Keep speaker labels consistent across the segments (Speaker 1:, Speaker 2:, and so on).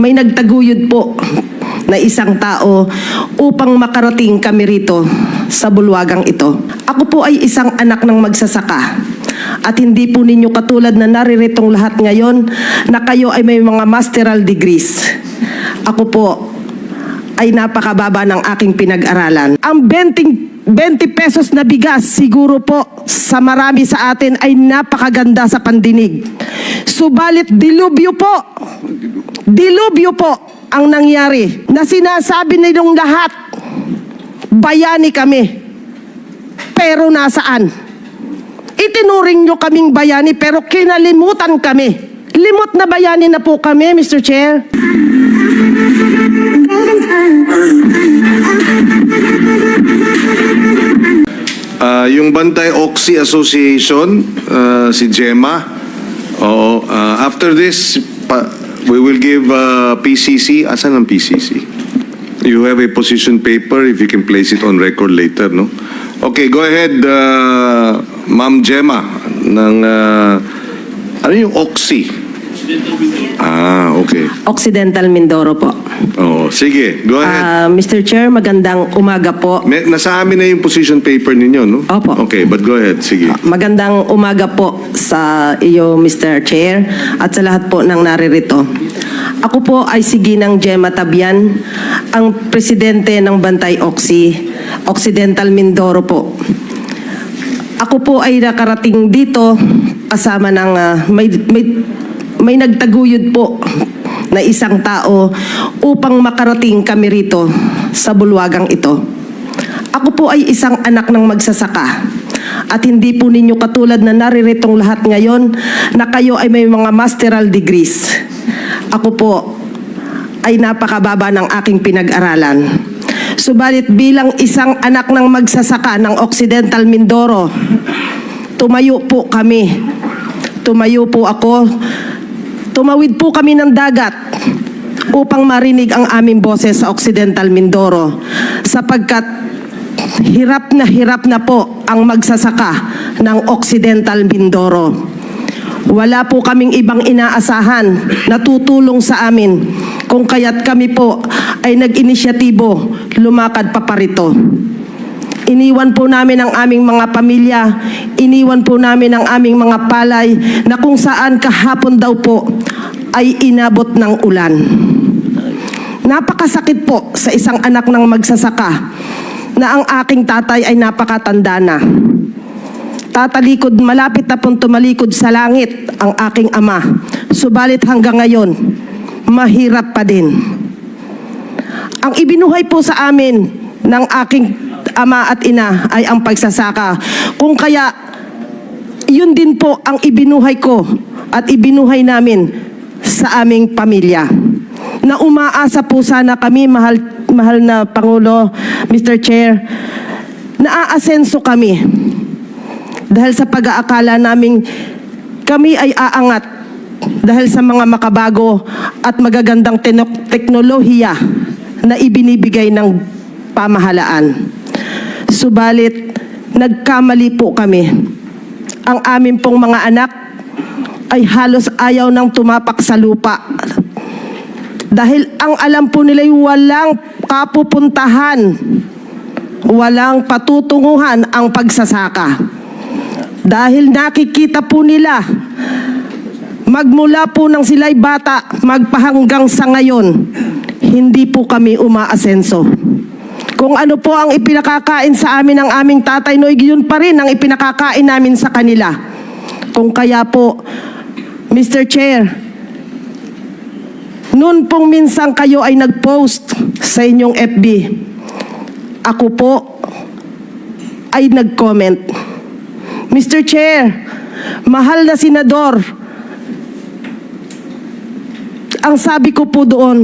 Speaker 1: may nagtaguyod po na isang tao upang makarating kami rito sa bulwagang ito. Ako po ay isang anak ng magsasaka. At hindi po ninyo katulad na nariritong lahat ngayon na kayo ay may mga masteral degrees. Ako po ay napakababa ng aking pinag-aralan. Ang 20, 20 pesos na bigas siguro po sa marami sa atin ay napakaganda sa pandinig. Subalit dilubyo po, dilubyo po ang nangyari na sinasabi nilang lahat, bayani kami. Pero nasaan? Itinuring nyo kaming bayani pero kinalimutan kami. Limot na bayani na po kami, Mr. Chair.
Speaker 2: Ah, yung Bantay Oxy Association, ah, si Gemma. Oo. ah, after this, pa, we will give ah, PCC. Asan ang PCC? You have a position paper if you can place it on record later, no? Okay, go ahead, ah, Ma'am Gemma. Ng, ah, ano yung Oxy? Ah, okay.
Speaker 1: Occidental Mindoro po.
Speaker 2: Oo, sige, go ahead.
Speaker 1: Ah, Mr. Chair, magandang umaga po.
Speaker 2: May, nasa amin na yung position paper ninyo, no?
Speaker 1: Opo.
Speaker 2: Okay, but go ahead, sige.
Speaker 1: Magandang umaga po sa iyo, Mr. Chair, at sa lahat po ng naririto. Ako po ay si Ginang Gemma Tabian, ang presidente ng Bantay Oxy, Occidental Mindoro po. Ako po ay nakarating dito kasama ng ah, may, may, may nagtaguyod po na isang tao upang makarating kami rito sa bulwagang ito. Ako po ay isang anak ng magsasaka. At hindi po ninyo katulad na nariritong lahat ngayon na kayo ay may mga masteral degrees. Ako po ay napakababa ng aking pinag-aralan. Subalit bilang isang anak ng magsasaka ng Occidental Mindoro, tumayo po kami. Tumayo po ako. Tumawid po kami ng dagat upang marinig ang aming boses sa Occidental Mindoro sapagkat hirap na hirap na po ang magsasaka ng Occidental Mindoro. Wala po kaming ibang inaasahan na tutulong sa amin kung kaya't kami po ay nag-inisyatibo lumakad pa parito. Iniwan po namin ang aming mga pamilya, iniwan po namin ang aming mga palay na kung saan kahapon daw po ay inabot ng ulan. Napakasakit po sa isang anak ng magsasaka na ang aking tatay ay napakatanda na. Tatalikod, malapit na pong tumalikod sa langit ang aking ama. Subalit hanggang ngayon, mahirap pa din. Ang ibinuhay po sa amin ng aking ama at ina ay ang pagsasaka. Kung kaya, yun din po ang ibinuhay ko at ibinuhay namin sa aming pamilya. Na umaasa po sana kami, mahal, mahal na Pangulo, Mr. Chair, na aasenso kami. Dahil sa pag-aakala naming kami ay aangat dahil sa mga makabago at magagandang teknolohiya na ibinibigay ng pamahalaan. Subalit, nagkamali po kami. Ang amin pong mga anak ay halos ayaw nang tumapak sa lupa. Dahil ang alam po nila ay walang kapupuntahan, walang patutunguhan ang pagsasaka. Dahil nakikita po nila, magmula po nang sila'y bata, magpahanggang sa ngayon, hindi po kami umaasenso. Kung ano po ang ipinakakain sa amin ng aming tatay Noy, yun pa rin ang ipinakakain namin sa kanila. Kung kaya po, Mr. Chair, noon pong minsan kayo ay nag-post sa inyong FB, ako po ay nag-comment. Mr. Chair, mahal na senador, ang sabi ko po doon,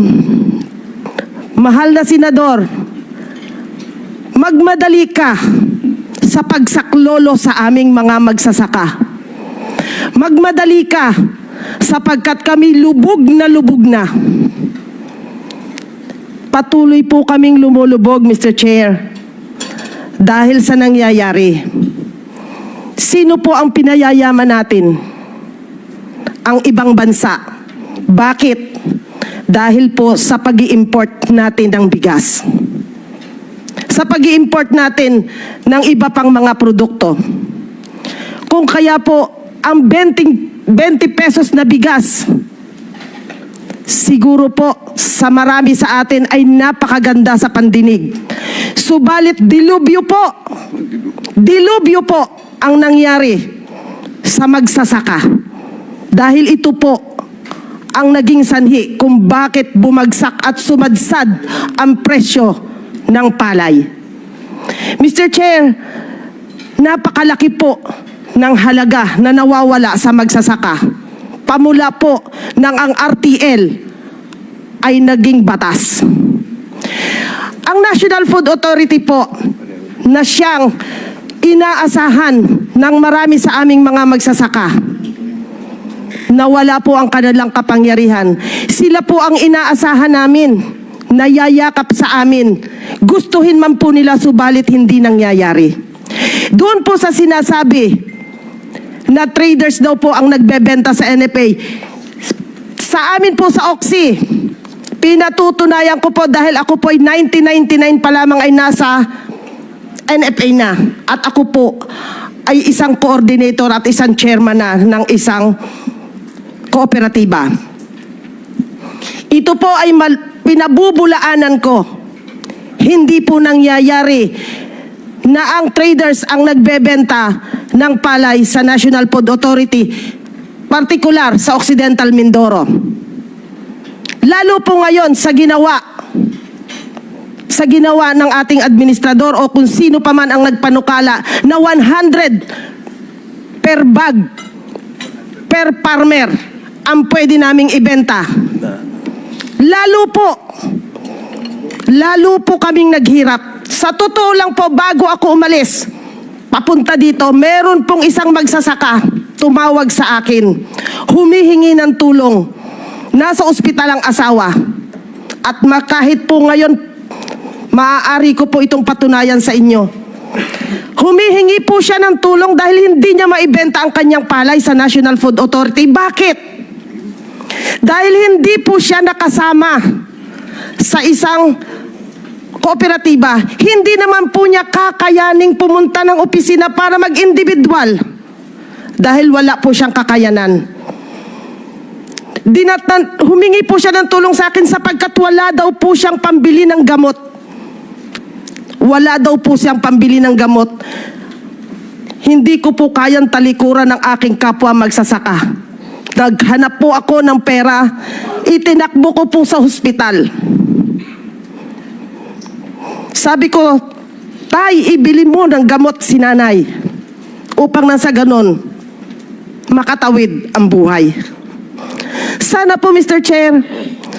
Speaker 1: mahal na senador, magmadali ka sa pagsaklolo sa aming mga magsasaka. Magmadali ka sapagkat kami lubog na lubog na. Patuloy po kaming lumulubog, Mr. Chair, dahil sa nangyayari. Sino po ang pinayayaman natin? Ang ibang bansa. Bakit? dahil po sa pag import natin ng bigas. Sa pag import natin ng iba pang mga produkto. Kung kaya po ang 20, 20 pesos na bigas, siguro po sa marami sa atin ay napakaganda sa pandinig. Subalit dilubyo po, dilubyo po ang nangyari sa magsasaka. Dahil ito po ang naging sanhi kung bakit bumagsak at sumadsad ang presyo ng palay. Mr. Chair, napakalaki po ng halaga na nawawala sa magsasaka. Pamula po ng ang RTL ay naging batas. Ang National Food Authority po na siyang inaasahan ng marami sa aming mga magsasaka nawala po ang kanilang kapangyarihan. Sila po ang inaasahan namin, nayayakap sa amin. Gustuhin man po nila subalit hindi nangyayari. Doon po sa sinasabi na traders daw po ang nagbebenta sa NFA. Sa amin po sa Oxy, pinatutunayan ko po dahil ako po ay 1999 pa lamang ay nasa NFA na. At ako po ay isang coordinator at isang chairman na ng isang kooperatiba. Ito po ay mal- pinabubulaanan ko. Hindi po nangyayari na ang traders ang nagbebenta ng palay sa National Food Authority, partikular sa Occidental Mindoro. Lalo po ngayon sa ginawa sa ginawa ng ating administrador o kung sino pa man ang nagpanukala na 100 per bag per farmer ang pwede naming ibenta. Lalo po, lalo po kaming naghirap. Sa totoo lang po, bago ako umalis, papunta dito, meron pong isang magsasaka, tumawag sa akin, humihingi ng tulong. Nasa ospital ang asawa. At kahit po ngayon, maaari ko po itong patunayan sa inyo. Humihingi po siya ng tulong dahil hindi niya maibenta ang kanyang palay sa National Food Authority. Bakit? Dahil hindi po siya nakasama sa isang kooperatiba, hindi naman po niya kakayaning pumunta ng opisina para mag-individual dahil wala po siyang kakayanan. Dinatan, humingi po siya ng tulong sa akin sapagkat wala daw po siyang pambili ng gamot. Wala daw po siyang pambili ng gamot. Hindi ko po kayang talikuran ng aking kapwa magsasaka. Naghanap po ako ng pera, itinakbo ko po sa hospital. Sabi ko, Tay, ibili mo ng gamot si nanay upang nang sa ganon, makatawid ang buhay. Sana po, Mr. Chair,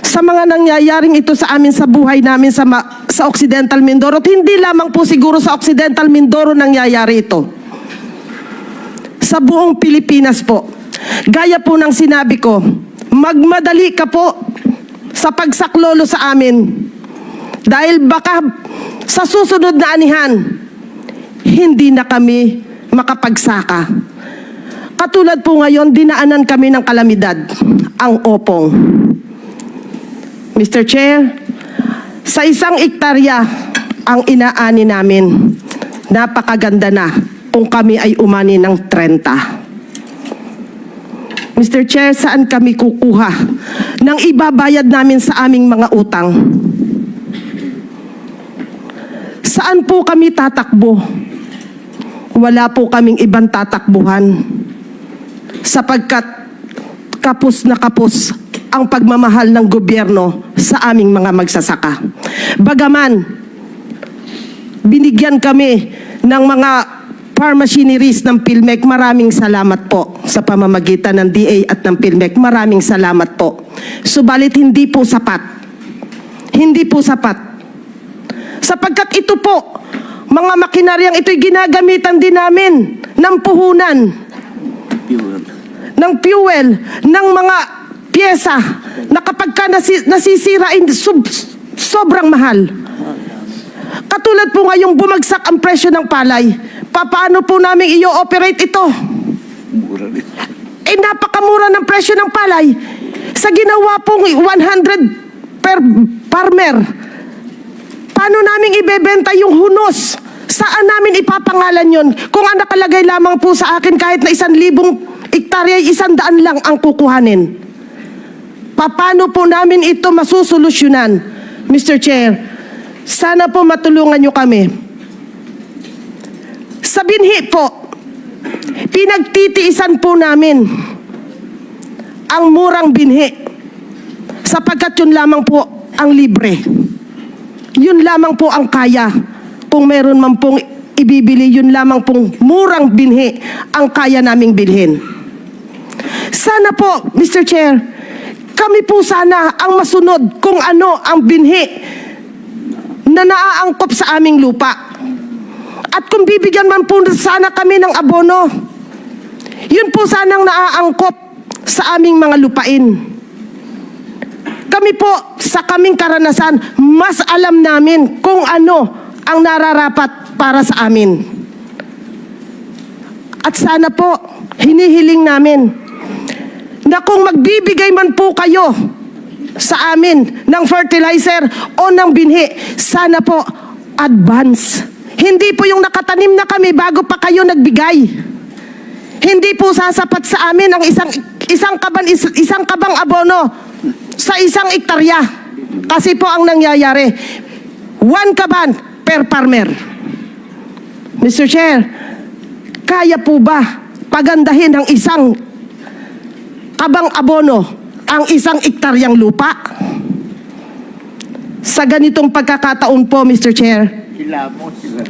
Speaker 1: sa mga nangyayaring ito sa amin sa buhay namin sa, sa Occidental Mindoro, hindi lamang po siguro sa Occidental Mindoro nangyayari ito. Sa buong Pilipinas po. Gaya po ng sinabi ko, magmadali ka po sa pagsaklolo sa amin. Dahil baka sa susunod na anihan, hindi na kami makapagsaka. Katulad po ngayon, dinaanan kami ng kalamidad, ang opong. Mr. Chair, sa isang ektarya ang inaani namin, napakaganda na kung kami ay umani ng 30. Mr. Chair, saan kami kukuha ng ibabayad namin sa aming mga utang? Saan po kami tatakbo? Wala po kaming ibang tatakbuhan sapagkat kapos na kapos ang pagmamahal ng gobyerno sa aming mga magsasaka. Bagaman, binigyan kami ng mga farm machineries ng PhilMec. Maraming salamat po sa pamamagitan ng DA at ng PhilMec. Maraming salamat po. Subalit hindi po sapat. Hindi po sapat. Sapagkat ito po, mga makinaryang ito'y ginagamitan din namin ng puhunan, ng fuel, ng mga pyesa na kapag ka nasi, nasisira, sub- sobrang mahal. Katulad po ngayong bumagsak ang presyo ng palay, paano po namin i-operate ito? Eh napakamura ng presyo ng palay. Sa ginawa pong 100 per farmer, paano namin ibebenta yung hunos? Saan namin ipapangalan yon? Kung ang nakalagay lamang po sa akin kahit na isang libong ektarya, isang daan lang ang kukuhanin. Paano po namin ito masusolusyonan, Mr. Chair? Sana po matulungan nyo kami. Sa binhi po, pinagtitiisan po namin ang murang binhi sapagkat yun lamang po ang libre. Yun lamang po ang kaya. Kung meron man pong ibibili, yun lamang pong murang binhi ang kaya naming bilhin. Sana po, Mr. Chair, kami po sana ang masunod kung ano ang binhi na naaangkop sa aming lupa. At kung bibigyan man po sana kami ng abono, yun po sanang naaangkop sa aming mga lupain. Kami po, sa kaming karanasan, mas alam namin kung ano ang nararapat para sa amin. At sana po, hinihiling namin na kung magbibigay man po kayo sa amin ng fertilizer o ng binhi, sana po advance. Hindi po yung nakatanim na kami bago pa kayo nagbigay. Hindi po sasapat sa amin ang isang isang kaban is- isang kabang abono sa isang ektarya. Kasi po ang nangyayari, one kaban per farmer. Mr. Chair, kaya po ba pagandahin ng isang kabang abono ang isang ektaryang lupa? Sa ganitong pagkakataon po, Mr. Chair,
Speaker 3: Sila mo sila.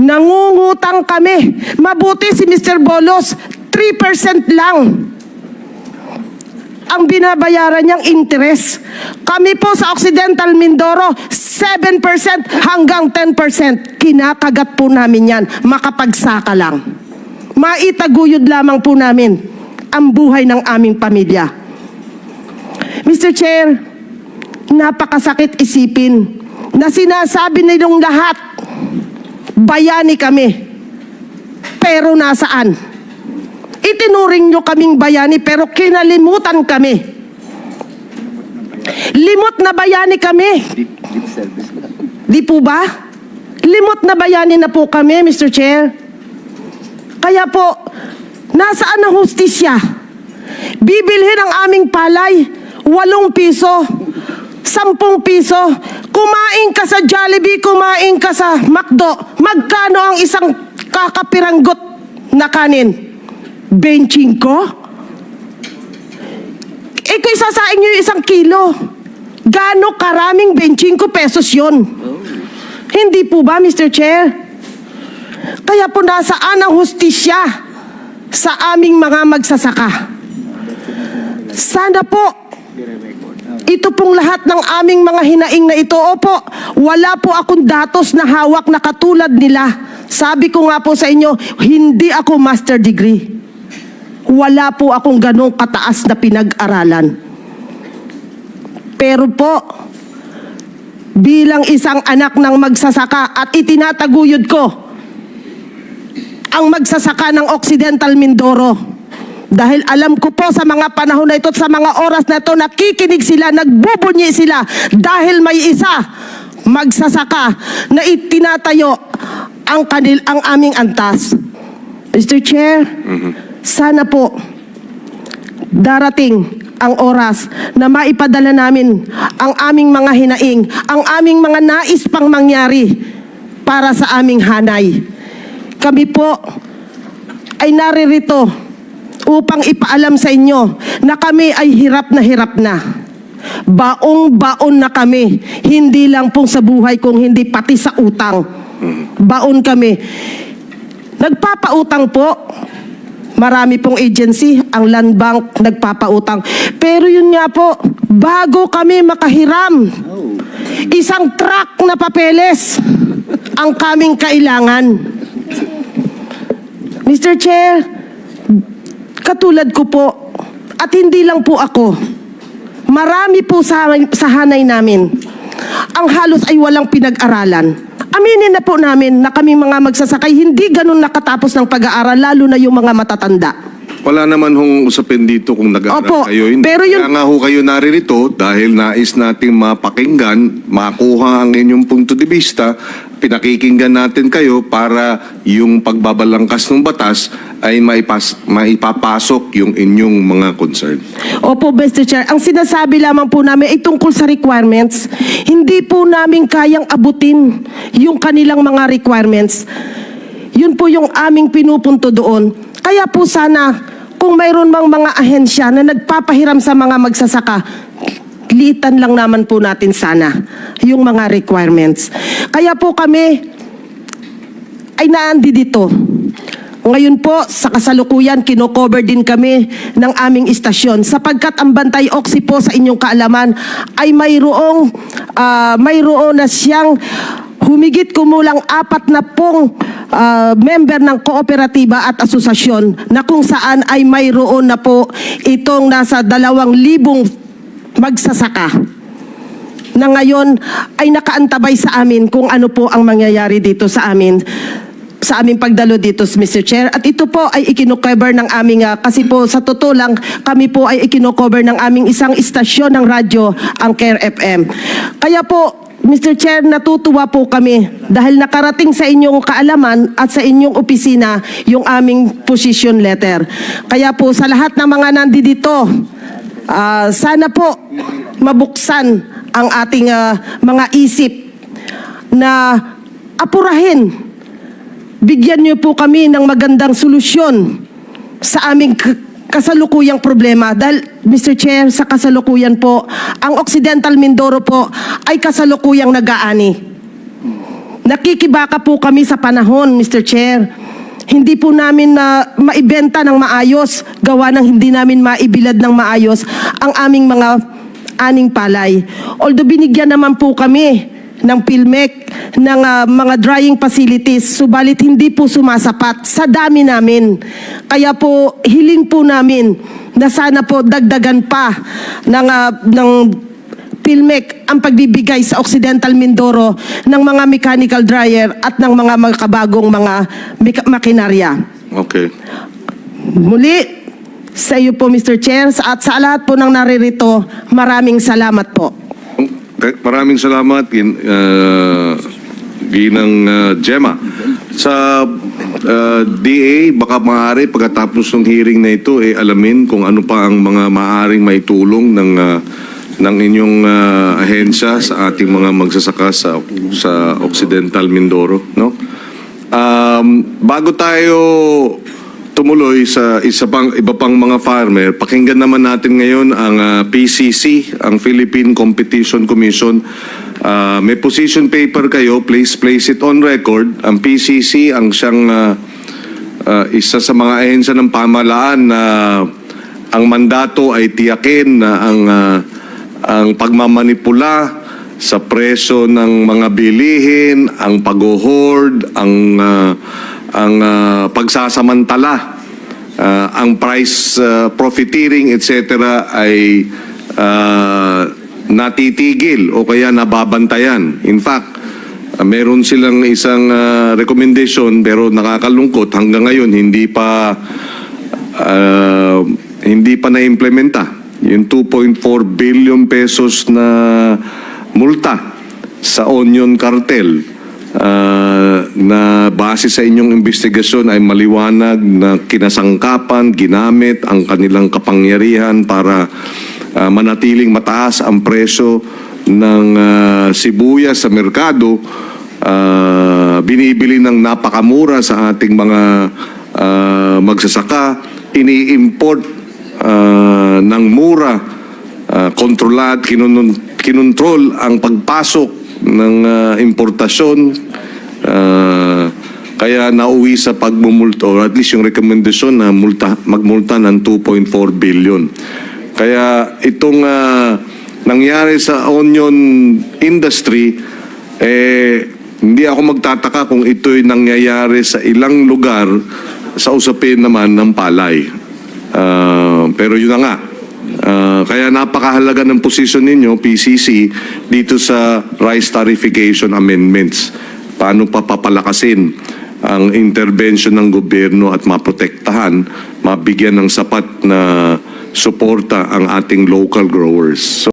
Speaker 1: Nangungutang kami. Mabuti si Mr. Bolos, 3% lang ang binabayaran niyang interest. Kami po sa Occidental Mindoro, 7% hanggang 10%. Kinakagat po namin yan. Makapagsaka lang. Maitaguyod lamang po namin ang buhay ng aming pamilya. Mr. Chair, napakasakit isipin na sinasabi nilang lahat bayani kami. Pero nasaan? Itinuring nyo kaming bayani pero kinalimutan kami. Limot na bayani kami. Di po ba? Limot na bayani na po kami, Mr. Chair. Kaya po, nasaan ang hustisya? Bibilhin ang aming palay, walong piso, sampung piso. Kumain ka sa Jollibee, kumain ka sa McDo. Magkano ang isang kakapiranggot na kanin? Benching ko? Eh kung isasain isang kilo, gaano karaming 25 pesos yon? Hindi po ba, Mr. Chair? Kaya po nasaan ang hustisya sa aming mga magsasaka? Sana po, ito pong lahat ng aming mga hinaing na ito, opo, wala po akong datos na hawak na katulad nila. Sabi ko nga po sa inyo, hindi ako master degree. Wala po akong ganong kataas na pinag-aralan. Pero po, bilang isang anak ng magsasaka at itinataguyod ko ang magsasaka ng Occidental Mindoro. Dahil alam ko po sa mga panahon na ito at sa mga oras na ito, nakikinig sila, nagbubunyi sila dahil may isa magsasaka na itinatayo ang kanil ang aming antas. Mr. Chair, sana po darating ang oras na maipadala namin ang aming mga hinaing, ang aming mga nais pang mangyari para sa aming hanay. Kami po ay naririto upang ipaalam sa inyo na kami ay hirap na hirap na. Baong-baon na kami, hindi lang pong sa buhay kung hindi pati sa utang. Baon kami. Nagpapautang po. Marami pong agency, ang land bank nagpapautang. Pero yun nga po, bago kami makahiram, isang truck na papeles ang kaming kailangan. Mr. Chair, katulad ko po, at hindi lang po ako, marami po sa, sa hanay namin, ang halos ay walang pinag-aralan. Aminin na po namin na kaming mga magsasakay hindi ganun nakatapos ng pag-aaral, lalo na yung mga matatanda.
Speaker 2: Wala naman hong usapin dito kung nag-aaral
Speaker 1: Opo,
Speaker 2: kayo. Hindi.
Speaker 1: pero yun-
Speaker 2: Kaya nga ho kayo naririto dahil nais nating mapakinggan, makuha ang inyong punto de vista, pinakikinggan natin kayo para yung pagbabalangkas ng batas ay maipas, maipapasok yung inyong mga concern.
Speaker 1: Opo, Mr. Chair. Ang sinasabi lamang po namin ay tungkol sa requirements. Hindi po namin kayang abutin yung kanilang mga requirements. Yun po yung aming pinupunto doon. Kaya po sana, kung mayroon mang mga ahensya na nagpapahiram sa mga magsasaka, litan lang naman po natin sana yung mga requirements. Kaya po kami ay naandi dito. Ngayon po, sa kasalukuyan, kinocover din kami ng aming istasyon. Sapagkat ang Bantay Oxy po sa inyong kaalaman ay mayroong, ah, mayroon na siyang humigit kumulang apat na pong ah, member ng kooperatiba at asosasyon na kung saan ay mayroon na po itong nasa dalawang libong magsasaka na ngayon ay nakaantabay sa amin kung ano po ang mangyayari dito sa amin sa aming pagdalo dito, Mr. Chair. At ito po ay ikinocover ng aming, ah, kasi po sa totoo lang, kami po ay ikinocover ng aming isang istasyon ng radyo, ang Care FM. Kaya po, Mr. Chair, natutuwa po kami dahil nakarating sa inyong kaalaman at sa inyong opisina yung aming position letter. Kaya po sa lahat ng mga nandito, Ah, sana po mabuksan ang ating ah, mga isip na apurahin. Bigyan niyo po kami ng magandang solusyon sa aming kasalukuyang problema. Dahil, Mr. Chair, sa kasalukuyan po, ang Occidental Mindoro po ay kasalukuyang nag-aani. Nakikibaka po kami sa panahon, Mr. Chair. Hindi po namin na maibenta ng maayos, gawa ng hindi namin maibilad ng maayos ang aming mga aning palay. Although binigyan naman po kami ng PILMEC, ng ah, mga drying facilities, subalit hindi po sumasapat sa dami namin. Kaya po, hiling po namin na sana po dagdagan pa ng, ah, ng PILMEC ang pagbibigay sa Occidental Mindoro ng mga mechanical dryer at ng mga makabagong mga makinarya.
Speaker 2: Okay.
Speaker 1: Muli, sa iyo po Mr. Chair at sa lahat po ng naririto, maraming salamat po.
Speaker 2: Maraming salamat, Gin, uh, Ginang uh, Gemma. Sa uh, DA, baka maaari pagkatapos ng hearing na ito, eh, alamin kung ano pa ang mga maaaring maitulong ng, uh, ng inyong uh, ahensya sa ating mga magsasaka sa, sa Occidental Mindoro. No? Um, bago tayo tumuloy sa isa pang iba pang mga farmer, pakinggan naman natin ngayon ang ah, PCC, ang Philippine Competition Commission. Ah, may position paper kayo, please place it on record. Ang PCC ang siyang ah, ah, isa sa mga ahensya ng pamalaan na ang mandato ay tiyakin na ang ah, ang pagmamanipula sa presyo ng mga bilihin, ang pag-hoard, ang ah, ang ah, pagsasamantala, ah, ang price ah, profiteering etc. ay ah, natitigil o kaya nababantayan. In fact, ah, meron silang isang ah, recommendation pero nakakalungkot hanggang ngayon hindi pa ah, hindi pa na-implementa yung 2.4 billion pesos na multa sa onion cartel ah, na base sa inyong investigasyon ay maliwanag na kinasangkapan, ginamit ang kanilang kapangyarihan para ah, manatiling mataas ang presyo ng ah, sibuyas sa merkado. Ah, binibili ng napakamura sa ating mga ah, magsasaka, ini-import ah, ng mura, ah, kontrolad, kinontrol ang pagpasok ng ah, importasyon, ah, kaya nauwi sa pagmumulta, or at least yung rekomendasyon na multa, magmulta ng 2.4 billion. Kaya itong ah, nangyari sa onion industry, eh, hindi ako magtataka kung ito'y nangyayari sa ilang lugar sa usapin naman ng palay. Ah, pero yun na nga. Ah, kaya napakahalaga ng posisyon ninyo, PCC, dito sa Rice Tarification Amendments. Paano pa papalakasin ang intervention ng gobyerno at maprotektahan, mabigyan ng sapat na suporta ang ating local growers. So,